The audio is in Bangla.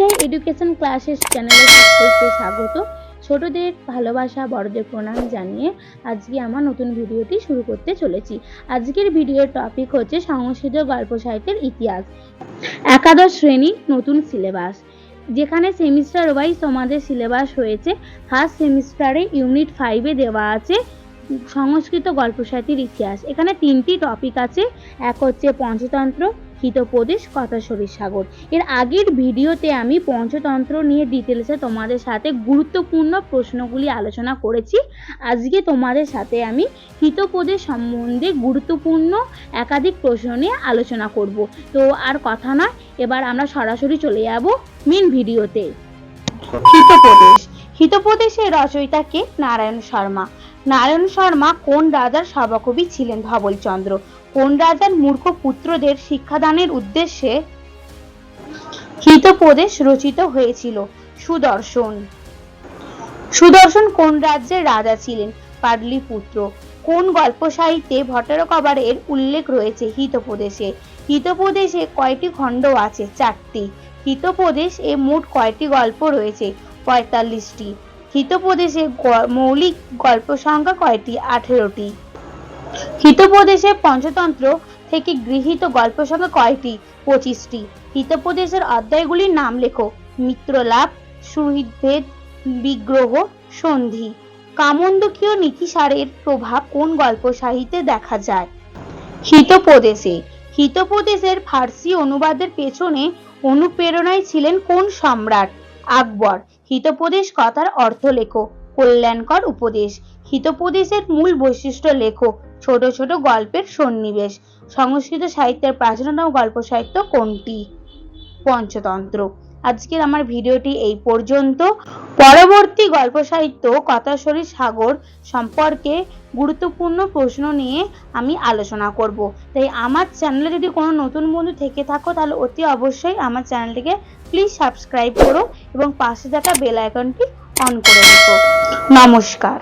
নিতাই এডুকেশন ক্লাসেস চ্যানেলে সকলকে স্বাগত। ছোটদের ভালোবাসা, বড়দের প্রণাম জানিয়ে আজকে আমার নতুন ভিডিওটি শুরু করতে চলেছি। আজকের ভিডিওর টপিক হচ্ছে সংস্কৃত গল্প সাহিত্যের ইতিহাস। একাদশ শ্রেণি নতুন সিলেবাস যেখানে সেমিস্টার ওয়াইজ তোমাদের সিলেবাস হয়েছে। ফার্স্ট সেমিস্টারে ইউনিট ফাইভে দেওয়া আছে সংস্কৃত গল্প সাহিত্যের ইতিহাস। এখানে তিনটি টপিক আছে। এক হচ্ছে পঞ্চতন্ত্র হিতোপদেশ কথাশরীর সাগর। এর আগের ভিডিওতে আমি পঞ্চতন্ত্র নিয়ে ডিটেলসে তোমাদের সাথে গুরুত্বপূর্ণ প্রশ্নগুলি আলোচনা করেছি। আজকে তোমাদের সাথে আমি হিতোপদেশ সম্বন্ধে গুরুত্বপূর্ণ একাধিক প্রশ্ন নিয়ে আলোচনা করব। তো আর কথা নয় এবার আমরা সরাসরি চলে যাব মেন ভিডিওতে। হিতোপদেশ। হিতোপদেশের রচয়িতা কে? নারায়ণ শর্মা। নারায়ণ শর্মা কোন রাজার সভাকবি ছিলেন ধবলচন্দ্র? কোন রাজার মূর্খ পুত্রদের শিক্ষাদানের উদ্দেশ্যে হিতোপদেশ রচিত হয়েছিল? সুদর্শন। সুদর্শন কোন রাজ্যের রাজা ছিলেন? পাটলিপুত্র। কোন গল্প সাহিত্যে ভট্টারকবারের উল্লেখ রয়েছে হিতোপদেশে হিতোপদেশে কয়টি খণ্ড আছে? চারটি। হিতোপদেশ এ মোট কয়টি গল্প রয়েছে? পঁয়তাল্লিশটি। হিতোপদেশে গ- মৌলিক গল্প সংখ্যা কয়টি? আঠেরোটি। হিতোপদেশে পঞ্চতন্ত্র থেকে গৃহীত গল্প সংখ্যা কয়টি? পঁচিশটি। হিতোপদেশের অধ্যায়গুলির নাম লেখো। মিত্রলাভ, সুহৃদভেদ, বিগ্রহ, সন্ধি। কামন্দকীয় নীতিসারের প্রভাব কোন গল্প সাহিত্যে দেখা যায়? হিতোপদেশে। হিতোপদেশের ফার্সি অনুবাদের পেছনে অনুপ্রেরণায় ছিলেন কোন সম্রাট? আকবর। হিতোপদেশ কথার অর্থ লেখো, কল্যাণকর উপদেশ। হিতোপদেশের মূল বৈশিষ্ট্য লেখো, ছোট ছোট গল্পের সন্নিবেশ। সংস্কৃত সাহিত্যের প্রাচীনতম গল্প সাহিত্য কোনটি? পঞ্চতন্ত্র। আজকের আমার ভিডিওটি এই পর্যন্ত। পরবর্তী গল্প সাহিত্য কথাশরী সাগর সম্পর্কে গুরুত্বপূর্ণ প্রশ্ন নিয়ে আমি আলোচনা করব। তাই আমার চ্যানেলে যদি কোনো নতুন বন্ধু থেকে থাকো, তাহলে অতি অবশ্যই আমার চ্যানেলটিকে প্লিজ সাবস্ক্রাইব করো এবং পাশে থাকা বেল আইকনটি অন করে রেখো। নমস্কার।